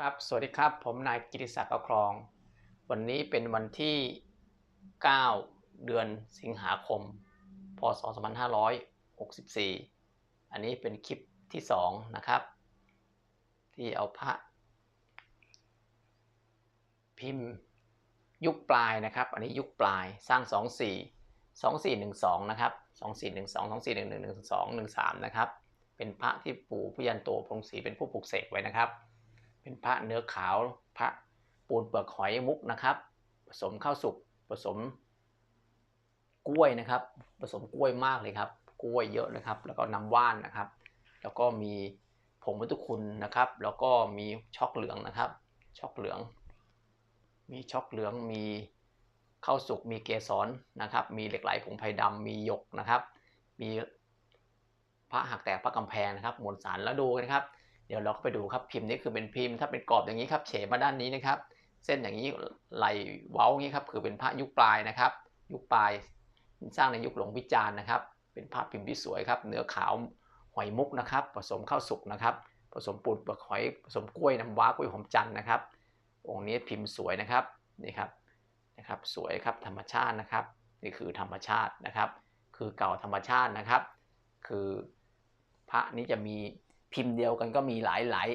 ครับ สวัสดีครับ ผมนายกิติศักดิ์ประครอง วันนี้เป็นวันที่ 9 เดือนสิงหาคม พศ 2564 อันนี้เป็นคลิปที่ 2 นะครับ ที่เอาพระพิมพ์ยุคปลายนะครับ อันนี้ยุคปลายสร้าง 24 2412 นะครับ 2412 2411 12 13 นะครับ เป็นพระที่ปู่พยันโตพรหมศรีเป็นผู้ปลูกเสกไว้นะครับ เป็นพระเนื้อขาวพระปูนเปลือกหอยมุกนะครับ ผสมข้าวสุกผสมกล้วยนะครับ ผสมกล้วยมากเลยครับ กล้วยเยอะนะครับ แล้วก็น้ำว่านนะครับ แล้วก็มีผงวัตถุคุณนะครับ แล้วก็มีช็อกเหลืองนะครับ ช็อกเหลือง มีช็อกเหลืองมีข้าวสุกมีเกสรนะครับ มีเหล็กไหลผงไผ่ดำมีหยกนะครับ มีพระหักแตกพระกำแพงนะครับมวลสารแล้วดูกันครับ ดี๋ยวเราก็ไปดูครับพิมพ์นี้คือเป็นพิมพ์ ถ้าเป็นกรอบอย่างนี้ครับเฉมาด้านนี้นะครับ เส้นอย่างนี้ไหลเว้าอย่างนี้ครับคือเป็นพระยุคปลายนะครับ ยุคปลายสร้างในยุคหลวงวิจารณ์นะครับ เป็นภาพพิมพ์ที่สวยครับ เนื้อขาวหอยมุกนะครับ ผสมข้าวสุกนะครับ ผสมปูนเปลือกหอยผสมกล้วยน้ำว้ากล้วยหอมจันนะครับ องค์นี้พิมพ์สวยนะครับนี่ครับนะครับ สวยครับธรรมชาตินะครับ นี่คือธรรมชาตินะครับ คือเก่าธรรมชาตินะครับ คือพระนี้จะมี พิมพ์เดียวกันก็มีหลายหลาย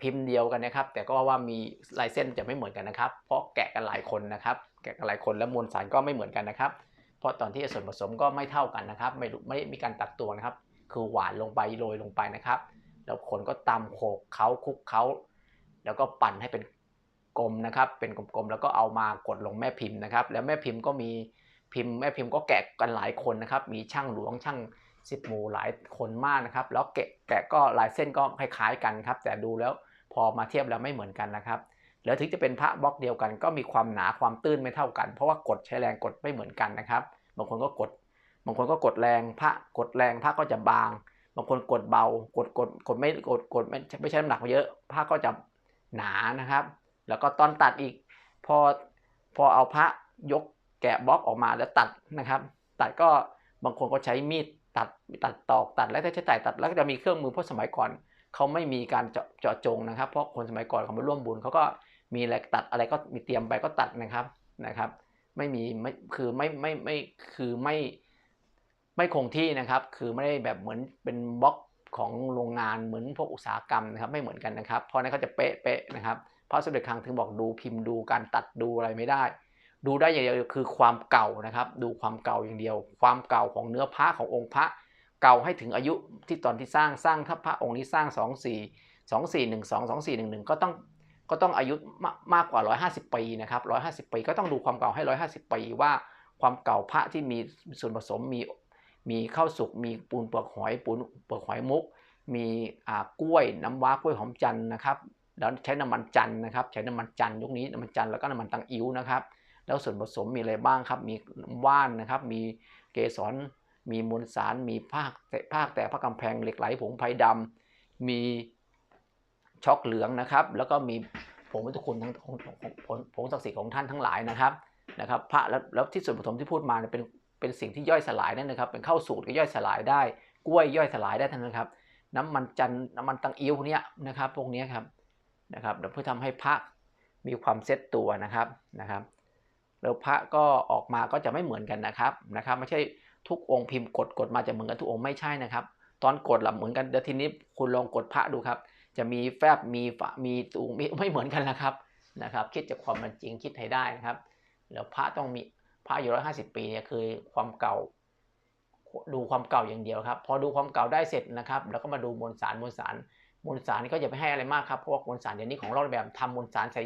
พิมพ์เดียวกันนะครับ แต่ก็ว่ามีลายเส้นจะไม่เหมือนกันนะครับ เพราะแกะกันหลายคนนะครับ แกะกันหลายคนและมวลสารก็ไม่เหมือนกันนะครับ เพราะตอนที่ส่วนผสมก็ไม่เท่ากันนะครับ ไม่ไม่มีการตัดตวงนะครับ คือหวานลงไปโรยลงไปนะครับ แล้วคนก็ตำโขกเขาคุกเขาแล้วก็ปั่นให้เป็นกลมนะครับ เป็นกลมๆแล้วก็เอามากดลงแม่พิมพ์นะครับ แล้วแม่พิมพ์ก็มีพิมพ์แม่พิมพ์ก็แกะกันหลายคนนะครับ มีช่างหลวงช่าง สิบหมู่หลายคนมากนะครับ แล้วแกะแกะก็ลายเส้นก็คล้ายๆกันครับ แต่ดูแล้วพอมาเทียบแล้วไม่เหมือนกันนะครับ แล้วถึงจะเป็นพระบล็อกเดียวกัน ก็มีความหนาความตื้นไม่เท่ากัน เพราะว่ากดใช้แรงกดไม่เหมือนกันนะครับ บางคนก็กด บางคนก็กดแรงพระกดแรงพระก็จะบาง บางคนกดเบา กดกดกดไม่กดกดไม่ไม่ใช้น้ำหนักเยอะผ้าก็จะหนานะครับ แล้วก็ตอนตัดอีก พอพอเอาพระยกแกะบล็อกออกมาแล้วตัดนะครับ ตัดก็บางคนก็ใช้มีด ตัดตัดตอกตัดแล้วก็ใช้จ่ายตัดแล้วก็จะมีเครื่องมือเพราะสมัยก่อนเขาไม่มีการเจาะเจาะจงนะครับ เพราะคนสมัยก่อนเขามาร่วมบุญเขาก็มีอะไรตัดอะไรก็มีเตรียมไปก็ตัดนะครับนะครับ ไม่มีไม่คือไม่ไม่ไม่คือไม่ไม่คงที่นะครับ คือไม่ได้แบบเหมือนเป็นบล็อกของโรงงานเหมือนพวกอุตสาหกรรมนะครับ ไม่เหมือนกันนะครับ เพราะนั้นเขาจะเป๊ะเป๊ะนะครับพระสมเด็จครั้งถึงบอกดูพิมพ์ดูการตัดดูอะไรไม่ได้ ดูได้อย่างเดียวคือความเก่านะครับ ดูความเก่าอย่างเดียว ความเก่าของเนื้อพระขององค์พระเก่าให้ถึงอายุที่ตอนที่สร้างสร้างถ้าพระองค์นี้สร้าง 2 4 2 4 1 2 2 4 1 1 ก็ต้องก็ต้องอายุมากมากกว่า 150 ปีนะครับ 150 ปีก็ต้องดูความเก่าให้ 150 ปีว่าความเก่าพระที่มีส่วนผสมมีมีข้าวสุกมีปูนเปลือกหอยปูนเปลือกหอยมุก มีอ่ากล้วยน้ำว้ากล้วยหอมจันนะครับแล้วใช้น้ำมันจันนะครับ ใช้น้ำมันจันยุคนี้น้ำมันจันแล้วก็น้ำมันตังอิ๋วนะครับ แล้วส่วนผสมมีอะไรบ้างครับ มีว่านนะครับ มีเกสร มีมวลสาร มีภาคแต่ภาคแต่พระกำแพงเหล็กไหลผงไผ่ดำมีช็อกเหลืองนะครับ แล้วก็มีผงวัตถุคุณทั้งผงผงผงศักดิ์สิทธิ์ของท่านทั้งหลายนะครับนะครับพระแล้วที่ส่วนผสมที่พูดมาเนี่ยเป็นเป็นสิ่งที่ย่อยสลายนั่นนะครับ เป็นข้าวสูตรก็ย่อยสลายได้ กล้วยย่อยสลายได้ทั้งนั้นครับ น้ำมันจันน้ำมันตังอิ้วเนี้ยนะครับพวกนี้ครับนะครับเพื่อทำให้พระมีความเซ็ตตัวนะครับนะครับ แล้วพระก็ออกมาก็จะไม่เหมือนกันนะครับนะครับไม่ใช่ทุกองค์พิมพ์กดกดมาจะเหมือนกันทุกองค์ไม่ใช่นะครับ ตอนกดหลับเหมือนกันเดี๋ยวทีนี้คุณลองกดพระดูครับ จะมีแฟบมีฝามีตูงมีไม่เหมือนกันนะครับนะครับ คิดจากความเป็นจริงคิดให้ได้นะครับ แล้วพระต้องมีพระอยู่ร้อยห้าสิบปีเนี่ยคือความเก่า ดูความเก่าอย่างเดียวครับ พอดูความเก่าได้เสร็จนะครับ แล้วก็มาดูมวลสารมวลสารมวลสารนี่ก็อย่าไปให้อะไรมากครับเพราะว่ามวลสารเดี๋ยวนี้ของเราแบบทำมวลสารใส่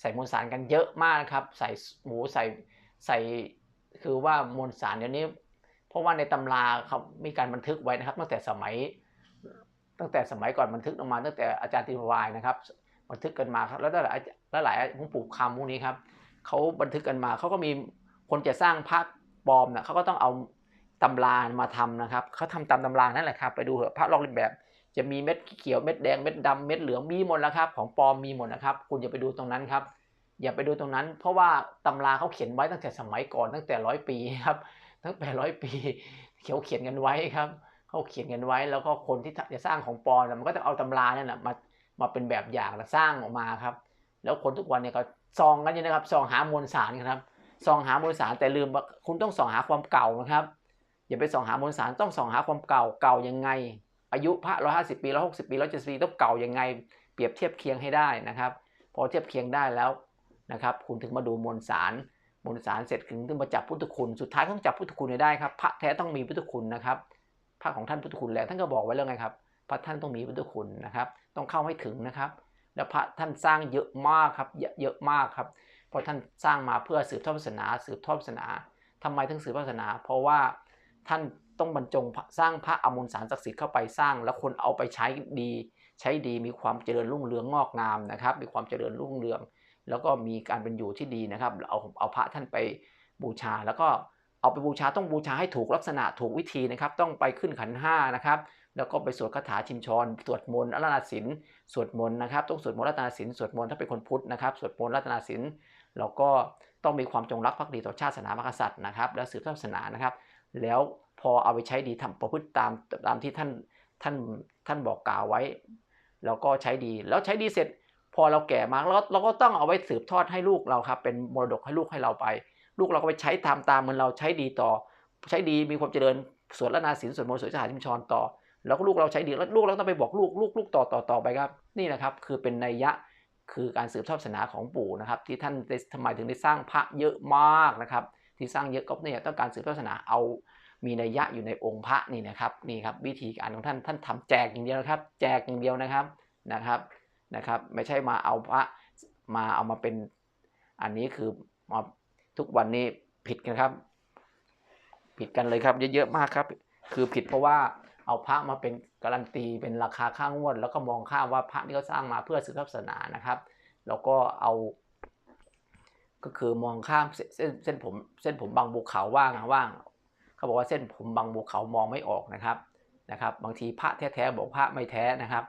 ใส่มวลสารกันเยอะมากนะครับ ใส่หมูใส่ใส่คือว่ามวลสารเดี๋ยวนี้ เพราะว่าในตำราเขามีการบันทึกไว้นะครับตั้งแต่สมัย ตั้งแต่สมัยก่อนบันทึกออกมาตั้งแต่อาจารย์ติวายนะครับบันทึกกันมาครับแล้วหลายแล้วหลายหลวงปู่คำพวกนี้ครับเขาบันทึกกันมาเขาก็มีคนจะสร้างพระปลอมนะเขาก็ต้องเอาตำรามาทำนะครับเขาทำตามตำรานั่นแหละครับไปดูเถอะพระลอกเลียนแบบ จะมีเม็ดเขียวเม็ดแดงเม็ดดำเม็ดเหลืองมีหมดแล้วครับของปลอมมีหมดนะครับ คุณอย่าไปดูตรงนั้นครับ อย่าไปดูตรงนั้น เพราะว่าตำราเขาเขียนไว้ตั้งแต่สมัยก่อนตั้งแต่ร้อยปีครับตั้งแต่ร้อยปีเขาเขียนกันไว้ครับเขาเขียนกันไว้ แล้วก็คนที่จะสร้างของปลอมมันก็จะเอาตำราเนี่ยนะมามาเป็นแบบอย่างและสร้างออกมาครับ แล้วคนทุกวันเนี่ยก็ซองกันอยู่นะครับซองหามวลสารครับซองหามวลสารแต่ลืมว่าคุณต้องส่องหาความเก่านะครับ อย่าไปส่องหามวลสารต้องส่องหาความเก่าเก่ายังไง อายุพระร้อยห้าสิบปีร้อยหกสิบปีร้อยเจ็ดสิบปีต้องเก่ายังไง เปรียบเทียบเคียงให้ได้นะครับ พอเทียบเคียงได้แล้วนะครับ คุณถึงมาดูมวลสารมวลสารเสร็จถึงถึงมาจับพุทธคุณ สุดท้ายต้องจับพุทธคุณให้ได้ครับ พระแท้ต้องมีพุทธคุณนะครับพระของท่านพุทธคุณแล้วท่านก็บอกไว้แล้วไงครับ พระท่านต้องมีพุทธคุณนะครับ ต้องเข้าให้ถึงนะครับ แล้วพระท่านสร้างเยอะมากครับ เยอะมากครับ เพราะท่านสร้างมาเพื่อสืบทอดศาสนา สืบทอดศาสนาทำไมถึงสืบทอดศาสนา เพราะว่าท่าน ต้องบรรจงสร้างพระอมลสารศักดิ์สิทธิ์เข้าไปสร้าง แล้วคนเอาไปใช้ดี ใช้ดีมีความเจริญรุ่งเรืองงอกงามนะครับ มีความเจริญรุ่งเรือง แล้วก็มีการเป็นอยู่ที่ดีนะครับ เอาเอาพระท่านไปบูชา แล้วก็เอาไปบูชาต้องบูชาให้ถูกลักษณะถูกวิธีนะครับ ต้องไปขึ้นขันห้านะครับแล้วก็ไปสวดคาถาชินชรสวดมนต์รัตนาศิลสวดมนต์นะครับ ต้องสวดมนต์รัตนาศิลสวดมนต์ถ้าเป็นคนพุทธนะครับ สวดมนต์รัตนาศิลแล้วก็ต้องมีความจงรักภักดีต่อชาติศาสนามหากษัตริย์นะครับ แล้วสืบทอดศาสนานะครับ แล้ว อเอาไปใช้ดีทำประพฤติตามตามที่ท่านท่านท่านบอกกล่าวไว้ แล้วก็ใช้ดีแล้วใช้ดีเสร็จ พอเราแก่มาเราเราก็ต้องเอาไว้สืบทอดให้ลูกเราครับ เป็นมรดกให้ลูกให้เราไป ลูกเราก็ไปใช้ตามตามเหมือนเราใช้ดีต่อ ใช้ดีมีความเจริญสวดละนาศีลสวดมนต์สวดจาหาทิมชรต่อ แล้วก็ลูกเราใช้ดีแล้วลูกเราต้องไปบอกลูกลูกลูกต่อต่อต่อไปครับ นี่นะครับคือเป็นนัยยะคือการสืบทอดศาสนาของปู่นะครับ ที่ท่านทำไมถึงได้สร้างพระเยอะมากนะครับ ที่สร้างเยอะก็เนี่ยต้องการสืบทอดศาสนาเอา มีนัยยะอยู่ในองค์พระนี่นะครับนี่ครับวิธีการของท่านท่านทำแจกอย่างเดียวนะครับ แจกอย่างเดียวนะครับนะครับนะครับ ไม่ใช่มาเอาพระมาเอามาเป็นอันนี้คือมาทุกวันนี้ผิดกันครับ ผิดกันเลยครับ เยอะๆมากครับ คือผิดเพราะว่าเอาพระมาเป็นการันตีเป็นราคาค่างวด แล้วก็มองข้าว่าพระนี่เขาสร้างมาเพื่อสืบศาสนานะครับ แล้วก็เอา ก็คือมองข้ามเส้นเส้นผมเส้นผมบางภูเขาว่างว่าง เขาบอกว่าเส้นผมบางภูเขามองไม่ออกนะครับนะครับ บางทีพระแท้ๆบอกพระไม่แท้นะครับ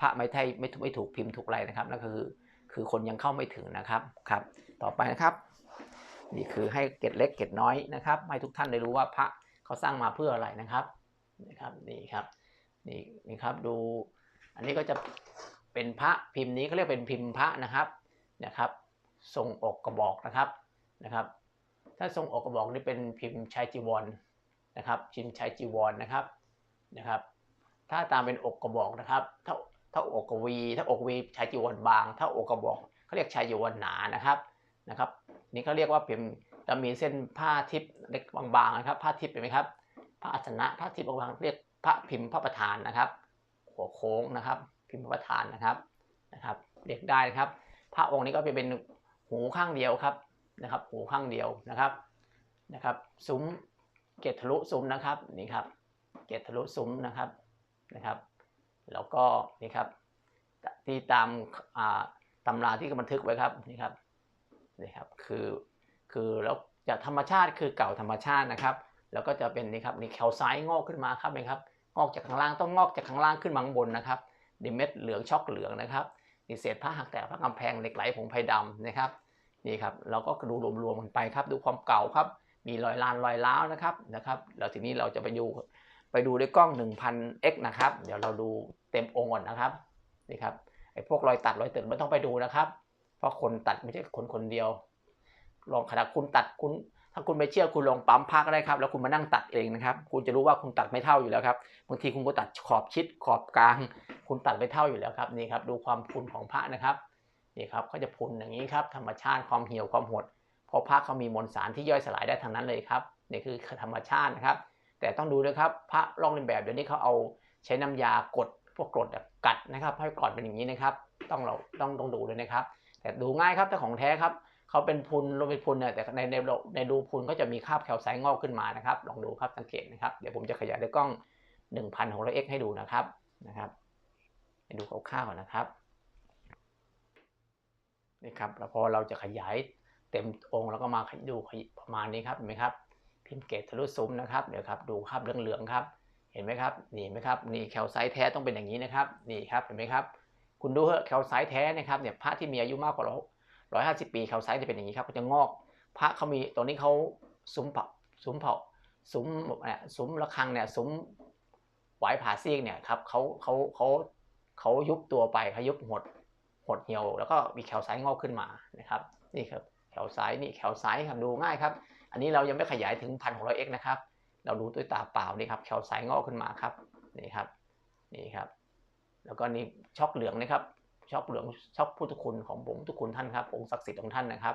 พระไม่ไทยไม่ถูกไม่ถูกพิมพ์ถูกอะไรนะครับนั่นก็คือคือคนยังเข้าไม่ถึงนะครับครับ ต่อไปนะครับ นี่คือให้เกร็ดเล็กเกร็ดน้อยนะครับให้ทุกท่านได้รู้ว่าพระเขาสร้างมาเพื่ออะไรนะครับนะครับนี่ครับนี่นี่ครับดู อันนี้ก็จะเป็นพระพิมพ์นี้เขาเรียกเป็นพิมพ์พระนะครับนะครับ ทรงอกกระบอกนะครับนะครับ ถ้าทรงอกกระบอกนี่เป็นพิมพ์ชายจีวร นะครับพิมชายจีวรนะครับนะครับ ถ้าตามเป็นอกกระบอกนะครับ ถ้าถ้าอกกวี ถ้าอกวีชายจีวรบาง ถ้าอกกระบอกเขาเรียกชายจีวรหนานะครับนะครับ นี่เขาเรียกว่าพิมพ์จะมีเส้นผ้าทิพย์เล็กบางๆนะครับ ผ้าทิพย์เห็นไหมครับผ้าอาสนะผ้าทิพย์บางๆเรียกพระพิมพ์พระประธานนะครับ หัวโค้งนะครับ พิมพ์พระประธานนะครับนะครับเรียกได้นะครับ พระองค์นี้ก็เป็นหูข้างเดียวครับนะครับ หูข้างเดียวนะครับนะครับ ซุ้ม เกตทะลุซุ้มนะครับนี่ครับเกตทะลุซุ้มนะครับนะครับ แล้วก็นี่ครับที่ตามตำราที่บันทึกไว้ครับนี่ครับนี่ครับคือคือแล้วจะธรรมชาติคือเก่าธรรมชาตินะครับ แล้วก็จะเป็นนี่ครับนี่แคลไซด์งอกขึ้นมาครับนี่ครับงอกจากข้างล่างต้องงอกจากข้างล่างขึ้นมาข้างบนนะครับดิเม็ดเหลืองช็อกเหลืองนะครับนี่เศษผ้าหักแตกผ้ากำแพงเหล็กไหลผงไผ่ดำนะครับนี่ครับเราก็ดูรวมๆกันไปครับดูความเก่าครับ มีรอยลานรอยล้าวนะครับนะครับแล้วทีนี้เราจะไปดูไปดูด้วยกล้อง 1000x นะครับ เดี๋ยวเราดูเต็มองค์ก่อนนะครับนี่ครับไอ้พวกรอยตัดรอยตึกไม่ต้องไปดูนะครับ เพราะคนตัดไม่ใช่คนคนเดียว ลองขนาดคุณตัดคุณ ถ้าคุณไม่เชื่อคุณลองปั๊มพักได้ครับ แล้วคุณมานั่งตัดเองนะครับ คุณจะรู้ว่าคุณตัดไม่เท่าอยู่แล้วครับบางทีคุณก็ตัดขอบชิดขอบกลาง คุณตัดไม่เท่าอยู่แล้วครับนี่ครับ ดูความพุนของพระนะครับนี่ครับเขาจะพุนอย่างนี้ครับ ธรรมชาติความเหี่ยวความหด เพราะพระเขามีมวลสารที่ย่อยสลายได้ทั้งนั้นเลยครับนี่คือธรรมชาตินะครับ แต่ต้องดูด้วยครับพระลอกเลียนแบบเดี๋ยวนี้เขาเอาใช้น้ำยากดพวกกรดกัดนะครับให้กรดเป็นอย่างนี้นะครับ ต้องเราต้องต้องดูเลยนะครับ แต่ดูง่ายครับแต่ของแท้ครับเขาเป็นพุนลงเป็นพุนเนี่ยแต่ในในในดูพุนก็จะมีคราบแคลไซต์งอกขึ้นมานะครับ ลองดูครับสังเกตนะครับเดี๋ยวผมจะขยายด้วยกล้อง1,000ของเราเอ็กให้ดูนะครับนะครับให้ดูคร่าวๆนะครับนี่ครับแล้วพอเราจะขยาย เต็มองค์แล้วก็มาดูประมาณนี้ครับเห็นไหมครับ พิมพ์เกตทะลุซุ้มนะครับเดี๋ยวครับดูครับเหลืองๆครับ เห็นไหมครับนี่ไหมครับนี่แคลไซต์แท้ต้องเป็นอย่างนี้นะครับนี่ครับเห็นไหมครับ คุณดูเหอะแคลไซต์แท้นะครับเนี่ยพระที่มีอายุมากกว่าร้อยห้าสิบปีแคลไซต์จะเป็นอย่างนี้ครับก็จะงอก พระเขามีตอนนี้เขาซุ้มเผาซุ้มเผาซุ้มเนี่ยซุ้มระฆังเนี่ยซุ้มไหวผาซีกเนี่ยครับเขาเขาเขาเขายุบตัวไปเขายุบหดหดเหี่ยว แล้วก็มีแคลไซต์งอกขึ้นมานะครับ นี่ครับ แคลไซต์นี่แคลไซต์ครับดูง่ายครับ อันนี้เรายังไม่ขยายถึงพันหกร้อยเอ็กนะครับ เราดูด้วยตาเปล่านี่ครับแคลไซต์งอกขึ้นมาครับนี่ครับนี่ครับ แล้วก็นี่ช็อกเหลืองนะครับช็อกเหลืองช็อกพุทธคุณของผมทุกคุณท่านครับองค์ศักดิ์สิทธิ์ของท่านนะครับ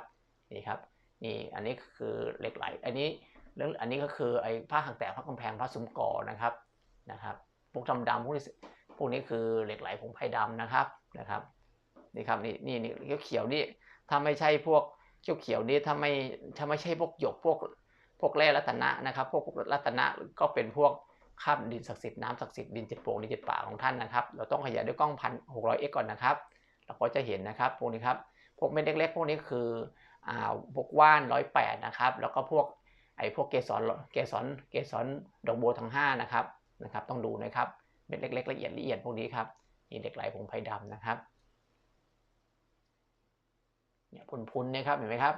นี่ครับนี่อันนี้คือเหล็กไหลอันนี้เรื่องอันนี้ก็คือไอ้ผ้าหักแตกพระกำแพงพระสุมก่อนะครับนะครับพวกดำดำพวกนี้พวกนี้คือเหล็กไหลผงไผ่ดำนะครับนะครับนี่ครับนี่นี่นี่เขียวๆนี่ถ้าไม่ใช่พวก เขียวเขียวๆนี่ถ้าไม่ถ้าไม่ใช่พวกหยกพวกพวกแร่รัตนะนะครับ พวกรัตนะก็เป็นพวกคาบดินศักดิ์สิทธิ์น้ำศักดิ์สิทธิ์ดินเจ็ดโป่งดินเจ็ดป่าของท่านนะครับ เราต้องขยายด้วยกล้องพันหกร้อยเอ็กก่อนนะครับ เราก็จะเห็นนะครับพวกนี้ครับพวกเม็ดเล็กๆพวกนี้คืออ่าพวกว่านร้อยแปดนะครับ แล้วก็พวกไอ้พวกเกสรเกสรเกสรดอกบัวทั้งห้านะครับนะครับ ต้องดูนะครับเม็ดเล็กๆละเอียดละเอียดพวกนี้ครับนี่เหล็กไหลผงไผ่ดำนะครับ เนี่ยพุนๆเนี่ยครับเห็นไหมครับ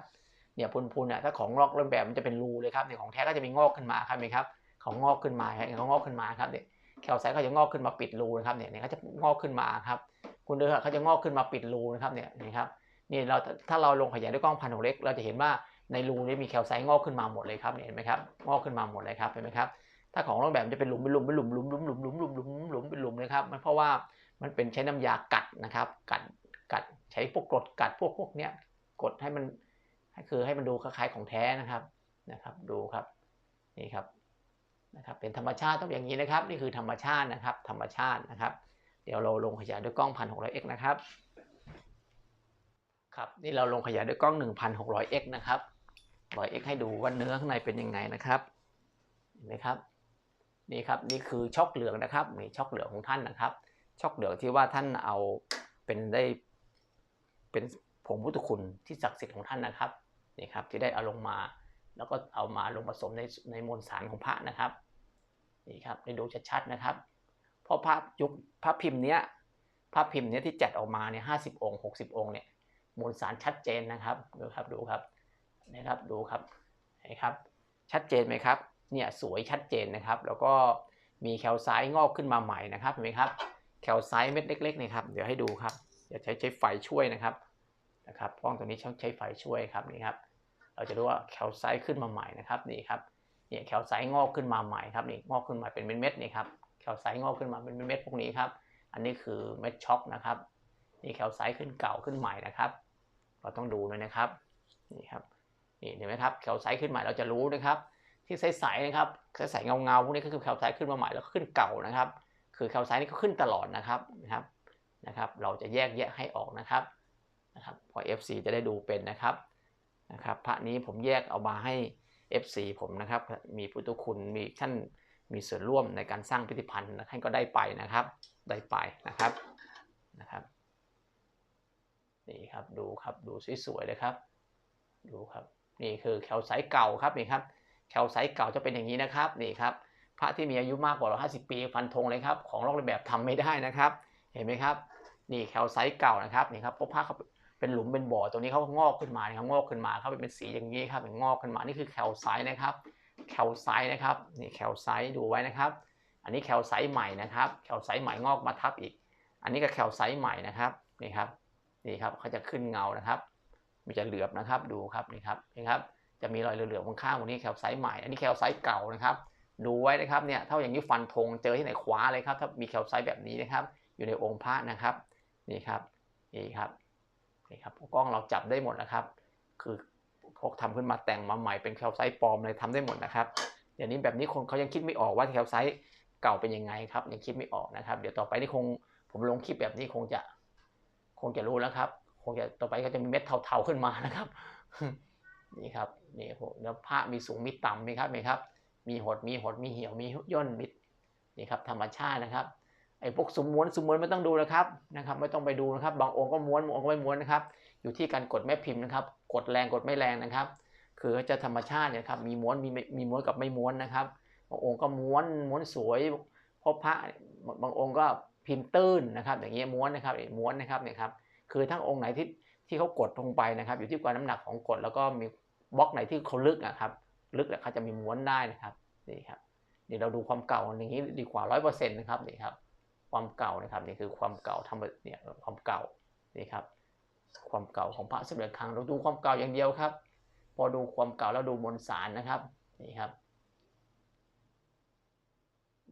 เนี่ยพุนๆอะถ้าของลอกเริ่มแบบมันจะเป็นรูเลยครับเนี่ยของแท้ก็จะมีงอกขึ้นมาครับเห็นไหมครับของงอกขึ้นมาครับเขางอกขึ้นมาครับเนี่ยแคลไซต์เขาจะงอกขึ้นมาปิดรูนะครับเนี่ยเนี่ยเขาจะงอกขึ้นมาครับคุณดูเขาจะงอกขึ้นมาปิดรูนะครับเนี่ยนี่ครับนี่เราถ้าเราลงขยายด้วยกล้องพันหกเล็ก เราจะเห็นว่าในรูนี้มีแคลไซต์งอกขึ้นมาหมดเลยครับเห็นไหมครับงอกขึ้นมาหมดเลยครับเห็นไหมครับถ้าของรูปแบบจะเป็นหลุมเป็นหลุมเป็นหลุมหลุมหลุมหลุมหลุมหลุมหลุมหลุมเป็นหลุมนะครับมันเพราะว่ามันเป็นใช้น้ำยากัดนะครับ กัดกัด ใช้พวกกรดกัดพวกพวกเนี้ยกดให้มันคือให้มันดูคล้ายๆของแท้นะครับนะครับดูครับนี่ครับนะครับเป็นธรรมชาติต้องอย่างนี้นะครับ นี่คือธรรมชาตินะครับ ธรรมชาตินะครับ เดี๋ยวเราลงขยายด้วยกล้อง 1600x นะครับครับนี่เราลงขยายด้วยกล้อง 1600x นะครับ 100x ให้ดูว่าเนื้อข้างในเป็นยังไงนะครับเห็นไหมครับนี่ครับนี่คือช็อกเหลืองนะครับนี่ช็อกเหลืองของท่านนะครับ ช็อกเหลืองที่ว่าท่านเอาเป็นได้ เป็นผงพุทธคุณที่ศักดิ์สิทธิ์ของท่านนะครับนี่ครับที่ได้เอาลงมา แล้วก็เอามาลงผสมในในมวลสารของพระนะครับนี่ครับได้ดูชัดๆนะครับเพราะภาพยุคภาพพิมพ์เนี้ยภาพพิมพ์เนี้ยที่จัดออกมาเนี่ยห้าสิบองค์หกสิบองค์เนี่ยมวลสารชัดเจนนะครับดูครับดูครับนะครับดูครับนะครับชัดเจนไหมครับเนี่ยสวยชัดเจนนะครับ แล้วก็มีแคลไซต์งอกขึ้นมาใหม่นะครับเห็นไหมครับแคลไซต์เม็ดเล็กๆนี่ครับเดี๋ยวให้ดูครับ เดี๋ยวใช้ใช้ไฟช่วยนะครับนะครับกล้องตัวนี้ใช้ไฟช่วยครับนี่ครับ เราจะรู้ว่าแคลไซต์ขึ้นมาใหม่นะครับนี่ครับเนี่ยแคลไซต์งอกขึ้นมาใหม่ครับนี่งอกขึ้นมาเป็นเม็ดๆนี่ครับแคลไซต์งอกขึ้นมาเป็นเม็ดพวกนี้ครับอันนี้คือเม็ดช็อกนะครับนี่แคลไซต์ขึ้นเก่าขึ้นใหม่นะครับ เราต้องดูด้วยนะครับนี่ครับนี่เห็นไหมครับแคลไซต์ขึ้นใหม่เราจะรู้นะครับ ที่ใสๆนะครับใสๆเงาๆพวกนี้ก็คือแคลไซต์ขึ้นมาใหม่แล้วขึ้นเก่านะครับ คือแคลไซต์นี่ก็ขึ้นตลอดนะครับนะครับ นะครับ เราจะแยกแยะให้ออกนะครับนะครับพอ FC จะได้ดูเป็นนะครับนะครับ พระนี้ผมแยกเอามาให้ FC ผมนะครับ มีพุทธคุณมีท่านมีส่วนร่วมในการสร้างพิพิธภัณฑ์ท่านก็ได้ไปนะครับ ได้ไปนะครับนะครับนี่ครับดูครับดูสวยๆเลยครับดูครับนี่คือแคลไซต์เก่าครับนี่ครับแคลไซต์เก่าจะเป็นอย่างนี้นะครับนี่ครับพระที่มีอายุมากกว่า 150 ปีฟันธงเลยครับ ของลอกเลียนแบบทำไม่ได้นะครับ เห็นไหมครับ นี่แคลไซต์เก่านะครับนี่ครับเพราพระเขาเป็นหลุมเป็นบ่อตรงนี้เขางอกขึ้นมานะครับงอกขึ้นมาเขาเป็นสีอย่างนี้ครับเป็นงอกขึ้นมานี่คือแคลไซต์นะครับแคลไซต์นะครับนี่แคลไซต์ดูไว้นะครับ อันนี้แคลไซต์ใหม่นะครับแคลไซต์ใหม่งอกมาทับอีก อันนี้ก็แคลไซต์ใหม่นะครับนี่ครับนี่ครับเขาจะขึ้นเงานะครับ มันจะเหลือบนะครับดูครับนี่ครับนี่ครับจะมีรอยเหลือบๆข้างๆตรงนี้แคลไซต์ใหม่ อันนี้แคลไซต์เก่านะครับดูไว้นะครับเนี่ยเท่าอย่างนี้ฟันธงเจอที่ไหนคว้าเลยครับถ้ามีแคลไซต์แบบนี้นะครับ อยู่ในองค์พระนะครับ นี่ครับนี่ครับนี่ครับกล้องเราจับได้หมดนะครับ คือพวกทำขึ้นมาแต่งมาใหม่เป็นแคลไซต์ปลอมเลยทำได้หมดนะครับเดี๋ยวนี้แบบนี้คนเขายังคิดไม่ออกว่าแคลไซต์เก่าเป็นยังไงครับยังคิดไม่ออกนะครับ เดี๋ยวต่อไปนี่คงผมลงคลิปแบบนี้คงจะ คงจะรู้แล้วครับ คงจะต่อไปก็จะมีเม็ดเทาๆขึ้นมานะครับนี่ครับนี่โหแล้วผ้ามีสูงมีต่ำมีครับมีครับ มีหดมีหดมีเหี่ยวมีย่นมีนี่ครับธรรมชาตินะครับ ไอ้พวกสมม้วนสมม้วนไม่ต้องดูนะครับนะครับ ไม่ต้องไปดูนะครับ บางองค์ก็ม้วนบางองค์ก็ไม่ม้วนนะครับ อยู่ที่การกดแม่พิมพ์นะครับ กดแรงกดไม่แรงนะครับ คือจะธรรมชาติเนี่ยครับมีม้วนมีมีม้วนกับไม่ม้วนนะครับ บางองค์ก็ม้วนม้วนสวยพระพระบางองค์ก็พิมพ์ตื้นนะครับ อย่างเงี้ยม้วนนะครับม้วนนะครับเนี่ยครับคือทั้งองค์ไหนที่ที่เขากดลงไปนะครับ อยู่ที่ความน้ำหนักของกดแล้วก็มีบล็อกไหนที่เขาลึกนะครับ ลึกแล้วเขาจะมีม้วนได้นะครับนี่ครับนี่เราดูความเก่าอย่างนี้ดีกว่าร้อยเปอร์เซ็นต์นะครับนี่ครับ ความเก่านะครับนี่คือความเก่าทำเนี่ยความเก่านี่ครับความเก่าของพระสมเด็จครั้งเราดูความเก่าอย่างเดียวครับ พอดูความเก่าแล้วดูมวลสารนะครับนี่ครับ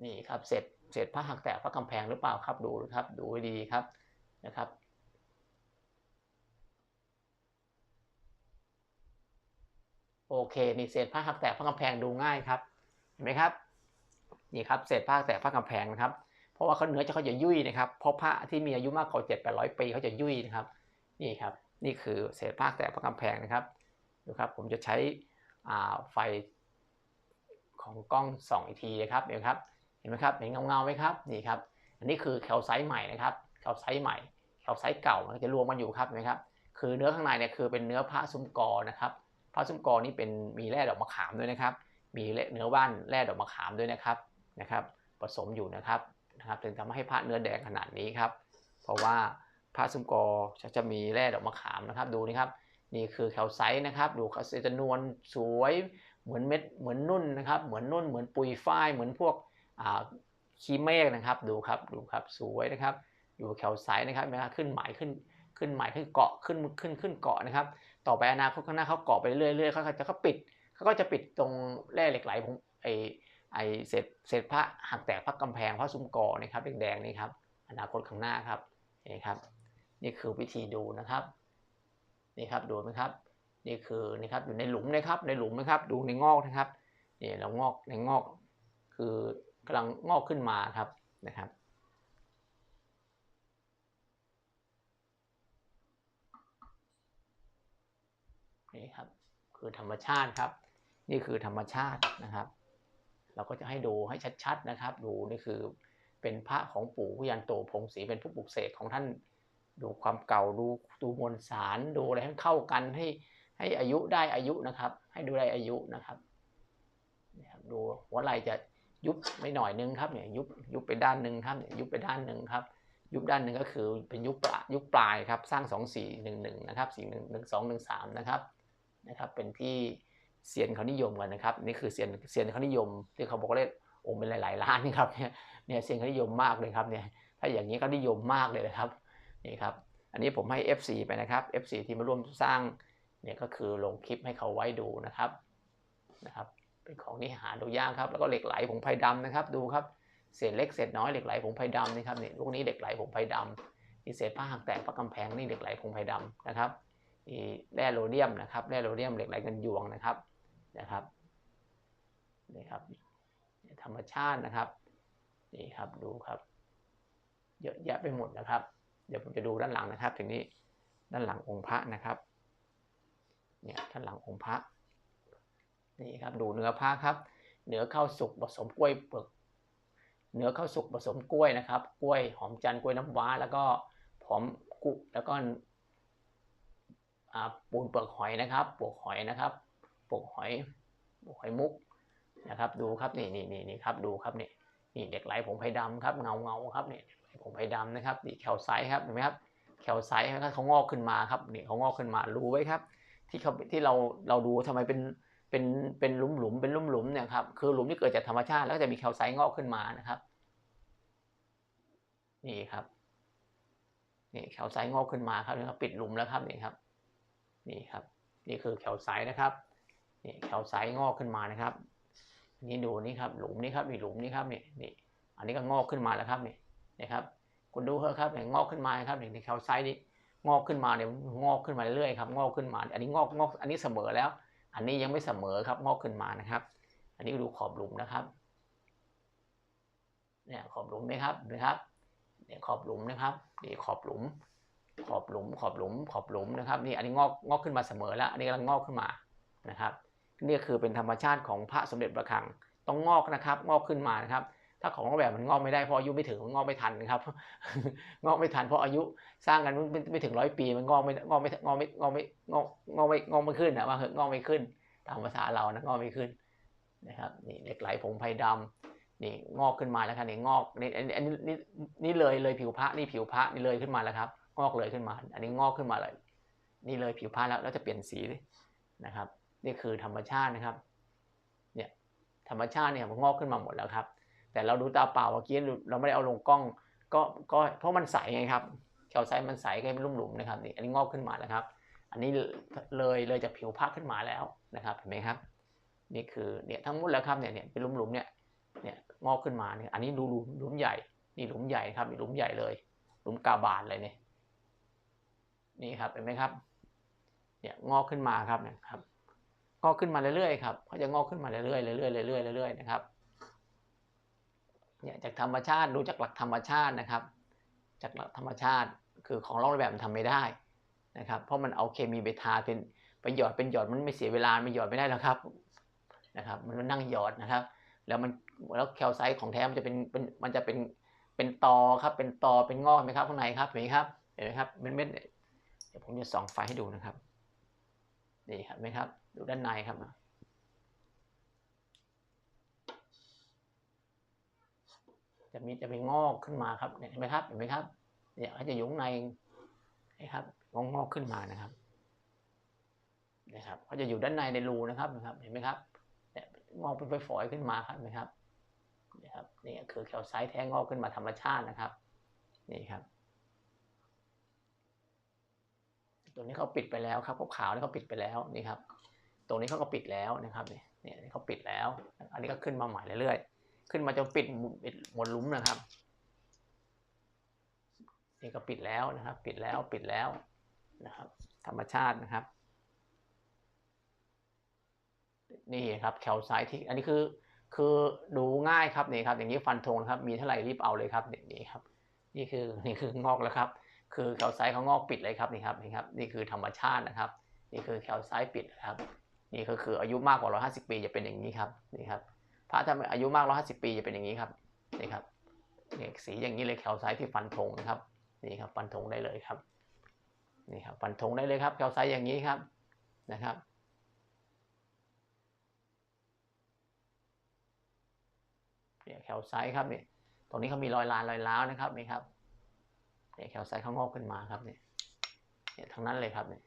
นี่ครับเสร็จเสร็จพระหักแตกพระกำแพงหรือเปล่าครับดูครับ ดูให้ดีครับนะครับ โอเคนี่เศษผ้าหักแตกผ้ากำแพงดูง่ายครับเห็นไหมครับนี่ครับเศษผ้าหักแตกผ้ากำแพงนะครับ ราะว่าเขาเนื้อจะเขาจะยุ่ยนะครับ เพราะผ้าที่มีอายุมากกว่าเจ็ดแปดร้อยปีเขาจะยุ่ยนะครับ นี่ครับ นี่คือเศษผ้าแตกผ้ากำแพงนะครับ ดูครับ ผมจะใช้ไฟของกล้องส่องอีกทีนะครับเห็นครับ เห็นไหมครับ เห็นเงาเงาไหมครับ นี่ครับ อันนี้คือแคลไซต์ใหม่นะครับ แคลไซต์ใหม่ แคลไซต์เก่ามันจะรวมกันอยู่ครับเห็นไหมครับ คือเนื้อข้างในเนี่ยคือเป็นเนื้อพระซุ้มกอนะครับ พระซุ้มกอนี่เป็นมีแร่ดอกมะขามด้วยนะครับ มีเนื้อว่านแร่ดอกมะขามด้วยนะครับ นะครับ ผสมอยู่นะครับ นะครับถึงทำให้พระเนื้อแดงขนาดนี้ครับ เพราะว่าพระซุ้มกอจะมีแร่ดอกมะขามนะครับ ดูนี่ครับนี่คือแคลไซต์นะครับ ดูเขาจะนวลสวยเหมือนเม็ดเหมือนนุ่นนะครับ เหมือนนุ่นเหมือนปุยฝ้ายเหมือนพวกคีเมฆนะครับ ดูครับดูครับสวยนะครับ อยู่แคลไซต์นะครับเวลาขึ้นหมายขึ้นขึ้นหมายขึ้นเกาะขึ้นขึ้นขึ้นเกาะนะครับ ต่อไปอนาคตข้างหน้าเขาเกาะไปเรื่อยๆเขาจะเขาปิดเขาก็จะปิดตรงแร่เหล็กไหลผมไอ ไอเศษเศษพระหักแตกพระกำแพงพระซุ้มกอนะครับแดงๆนี่ครับอนาคตข้างหน้าครับนี่ครับ นี่คือวิธีดูนะครับนี่ครับดูไหมครับนี่คือนี่ครับอยู่ในหลุมนะครับในหลุมนะครับดูในงอกนะครับนี่เรางอกในงอก คือกำลังงอกขึ้นมาครับนะครับนี่ครับคือธรรมชาติครับ นี่คือธรรมชาตินะครับ เราก็จะให้ดูให้ชัดๆนะครับ ดูนี่คือเป็นพระของปู่พยันโตพงศรีเป็นผู้ปลุกเสกของท่าน ดูความเก่าดูดูมวลสารดูอะไรให้เข้ากันให้ให้อายุได้อายุนะครับ ให้ดูได้อายุนะครับดูหัวไหล่จะยุบไม่หน่อยนึงครับเนี่ยยุบยุบไปด้านหนึ่งครับเนี่ยยุบไปด้านหนึ่งครับ ยุบด้านหนึ่งก็คือเป็นยุบปลายยุบปลายครับสร้าง 2 4 1 1นะครับ4 1 1 2 1 3นะครับนะครับเป็นที่ เซียนเขานิยมกันนะครับนี่คือเซียนเซียนเขานิยมที่เขาบอกว่าเล่นองค์เป็นหลาย ๆ ล้านครับเนี่ยเนี่ยเซียนเขานิยมมากเลยครับเนี่ยถ้าอย่างนี้ก็นิยมมากเลยนะครับนี่ครับอันนี้ผมให้ FC ไปนะครับ FC ที่มาร่วมสร้างเนี่ยก็คือลงคลิปให้เขาไว้ดูนะครับนะครับเป็นของที่หาดูยากครับแล้วก็เหล็กไหลผงไพดำนะครับ ดูครับเศษเล็กเศษน้อยเหล็กไหลผงไพดำนี่ครับนี่ลูกนี้เหล็กไหลผงไพดำนี่เศษผ้าหักแตกพระกำแพงนี่เหล็กไหลผงไพดำนะครับนี่แร่โรเดียมนะครับแร่โรเดียมเหล็กไหลเงินยวงนะครับ นะครับนี่ครับธรรมชาตินะครับนี่ครับดูครับ เยอะแยะไปหมดนะครับ เดี๋ยวผมจะดูด้านหลังนะครับถึงนี้ด้านหลังองค์พระนะครับเนี่ยด้านหลังองค์พระนี่ครับดูเนื้อผ้าครับ เนื้อข้าวสุกผสมกล้วยเปลือกเนื้อข้าวสุกผสมกล้วยนะครับ กล้วยหอมจันทร์กล้วยน้ำว้า แล้วก็หอมกุแล้วก็ปูนเปลือกหอยนะครับปลวกหอยนะครับ ปลวกหอยปลวกหอยมุกนะครับ ดูครับนี่นี่นี่นี่ครับดูครับนี่นี่เด็กไหลผงไผ่ดำครับเงาเงาครับนี่ผงไผ่ดำนะครับนี่แคลไซต์ครับเห็นไหมครับแคลไซต์เขางอกขึ้นมาครับนี่เขางอกขึ้นมารู้ไว้ครับ ที่เขาที่เราเราดูทำไมเป็นเป็นเป็นหลุมหลุมเป็นหลุมหลุมเนี่ยครับคือหลุมที่เกิดจากธรรมชาติแล้วก็จะมีแคลไซต์งอกขึ้นมานะครับ นี่ครับนี่แคลไซต์งอกขึ้นมาครับนี่ครับปิดหลุมแล้วครับนี่ครับ นี่ครับ นี่คือแคลไซต์นะครับ นี่แคลไซต์งอกขึ้นมานะครับ นี่ดูนี่ครับหลุมนี่ครับมีหลุมนี่ครับนี่นี่อันนี้ก็งอกขึ้นมาแล้วครับนี่นะครับคุณดูเถอะครับเนี่ยงอกขึ้นมาครับนี่แคลไซต์นี่งอกขึ้นมาเนี่ยงอกขึ้นมาเรื่อยๆครับงอกขึ้นมา อันนี้งอกงอกอันนี้เสมอแล้ว อันนี้ยังไม่เสมอครับงอกขึ้นมานะครับ อันนี้ดูขอบหลุมนะครับเนี่ยขอบหลุมไหมครับนะครับเนี่ยขอบหลุมนะครับนี่ขอบหลุม ขอบหลุม ขอบหลุม ขอบหลุมนะครับนี่อันนี้งอกงอกขึ้นมาเสมอแล้ว อันนี้กำลังงอกขึ้นมานะครับ นี่คือเป็นธรรมชาติของพระสมเด็จพระคัง ต้องงอกนะครับ งอกขึ้นมานะครับ ถ้าของแบบมันงอกไม่ได้เพราะอายุไม่ถึงมันงอกไม่ทันนะครับ งอกไม่ทันเพราะอายุสร้างกันไม่ถึงร้อยปีมันงอกไม่งอกไม่งอกไม่งอกไม่งอกงอกไม่งอกไม่ขึ้นนะว่าเหอะงอกไม่ขึ้น ตามภาษาเรานะงอกไม่ขึ้นนะครับนี่เหล็กไหลผงไผ่ดำนี่งอกขึ้นมาแล้วครับนี่งอกนี่อันนี้นี่นี่เลยเลยผิวพระนี่ผิวพระนี่เลยขึ้นมาแล้วครับ งอกเลยขึ้นมา อันนี้งอกขึ้นมาเลย นี่เลยผิวพระแล้วแล้วจะเปลี่ยนสีนะครับ นี่คือธรรมชาตินะครับเนี่ยธรรมชาติเนี่ยมันงอกขึ้นมาหมดแล้วครับ แต่เราดูตาเปล่าเมื่อกี้เราไม่ได้เอาลงกล้องก็ก็เพราะมันใสไงครับแคลไซต์มันใสก็เป็นหลุมๆนะครับนี่อันนี้งอกขึ้นมาแล้วครับ อันนี้เลยเลยจากผิวพรรคขึ้นมาแล้วนะครับเห็นไหมครับ นี่คือเนี่ยทั้งหมดแล้วครับเนี่ยเนี่ยเป็นหลุมๆเนี่ยเนี่ยงอกขึ้นมาเนี่ยอันนี้ดูหลุมหลุมใหญ่นี่หลุมใหญ่ครับนี่หลุมใหญ่เลยหลุมกาบาทเลยเนี่ยนี่ครับเห็นไหมครับเนี่ยงอกขึ้นมาครับเนี่ยครับ งอกขึ้นมาเรื่อยๆครับเขาจะงอกขึ้นมาเรื่อยๆเรื่อยๆเรื่อยๆเรื่อยๆนะครับเนี่ยจากธรรมชาติดูจากหลักธรรมชาตินะครับ จากหลักธรรมชาติคือของเราแบบมันทำไม่ได้นะครับ เพราะมันเอาเคมีไปทาเป็นไปหยอดเป็นหยอดมันไม่เสียเวลาไม่หยอดไม่ได้แล้วครับนะครับ มันนั่งหยอดนะครับ แล้วมันแล้วแคลไซต์ของแท้มันจะเป็นเป็นมันจะเป็นเป็นตอครับเป็นตอเป็นงอกไหมครับข้างในครับเห็นไหมครับเห็นไหมครับเม็ดเม็ดเนี่ยเดี๋ยวผมจะส่องไฟให้ดูนะครับนี่ครับเห็นไหมครับ ดูด้านในครับจะมีจะเป็นงอกขึ้นมาครับเห็นไหมครับเห็นไหมครับเนี่ยเขาจะอยู่ข้างในนะครับงอกงอกขึ้นมานะครับนะครับเขาจะอยู่ด้านในในรูนะครับนะครับ เห็นไหมครับเนี่ยงอกเป็นฝอยๆขึ้นมาครับเห็นไหมครับนี่ครับนี่คือแคลไซต์แท้งอกขึ้นมาธรรมชาตินะครับนี่ครับ ตัวนี้เขาปิดไปแล้วครับขาวๆนี่เขาปิดไปแล้วนี่ครับ ตรงนี้เขาก็ปิดแล้วนะครับเนี่ยเขาปิดแล้ว อันนี้ก็ขึ้นมาใหม่เรื่อยๆ ขึ้นมาจนปิดปิดหมดลุ้มนะครับนี่ก็ปิดแล้วนะครับ ปิดแล้วปิดแล้วนะครับ ธรรมชาตินะครับ นี่ครับแคลไซต์ที่อันนี้คือคือดูง่ายครับนี่ครับ อย่างนี้ฟันธงครับมีเท่าไหร่รีบเอาเลยครับนี่ครับ นี่คือนี่คืองอกแล้วครับ คือแคลไซต์เขางอกปิดเลยครับนี่ครับนี่ครับ นี่คือธรรมชาตินะครับ นี่คือแคลไซต์ปิดนะครับ นี่ก็คืออายุมากกว่า 150 ปีจะเป็นอย่างนี้ครับนี่ครับพระถ้าอายุมาก 150 ปีจะเป็นอย่างนี้ครับนี่ครับนี่สีอย่างนี้เลยแคลไซต์ที่ฟันธงนะครับนี่ครับฟันธงได้เลยครับนี่ครับฟันธงได้เลยครับแคลไซต์อย่างนี้ครับนะครับเนี่ยแคลไซต์ครับเนี่ยตรงนี้เขามีรอยลานรอยร้าวนะครับนี่ครับเนี่ยแคลไซต์เขางอกขึ้นมาครับเนี่ยเนี่ยทั้งนั้นเลยครับเนี่ย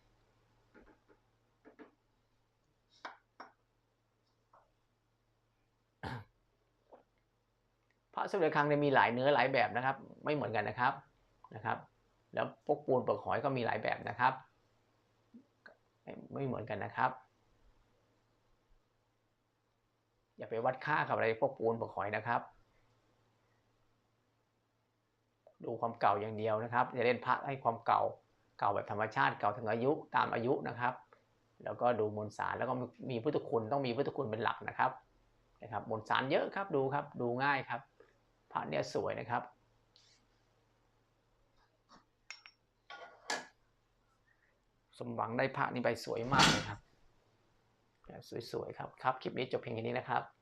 พระสมเด็จครั้งเนี่ยมีหลายเนื้อหลายแบบนะครับ ไม่เหมือนกันนะครับนะครับ แล้วพวกปูนเปลือกหอยก็มีหลายแบบนะครับไม่ไม่เหมือนกันนะครับ อย่าไปวัดค่ากับอะไรพวกปูนเปลือกหอยนะครับ ดูความเก่าอย่างเดียวนะครับอย่าเล่นพระให้ความเก่าเก่าแบบธรรมชาติเก่าถึงอายุตามอายุนะครับ แล้วก็ดูมวลสารแล้วก็มีพุทธคุณต้องมีพุทธคุณเป็นหลักนะครับนะครับมวลสารเยอะครับดูครับดูง่ายครับ พระเนี่ยสวยนะครับสมหวังได้พระนี่ใบสวยมากเลยครับ สวยๆครับ ครับ คลิปนี้จบเพียงแค่นี้นะครับ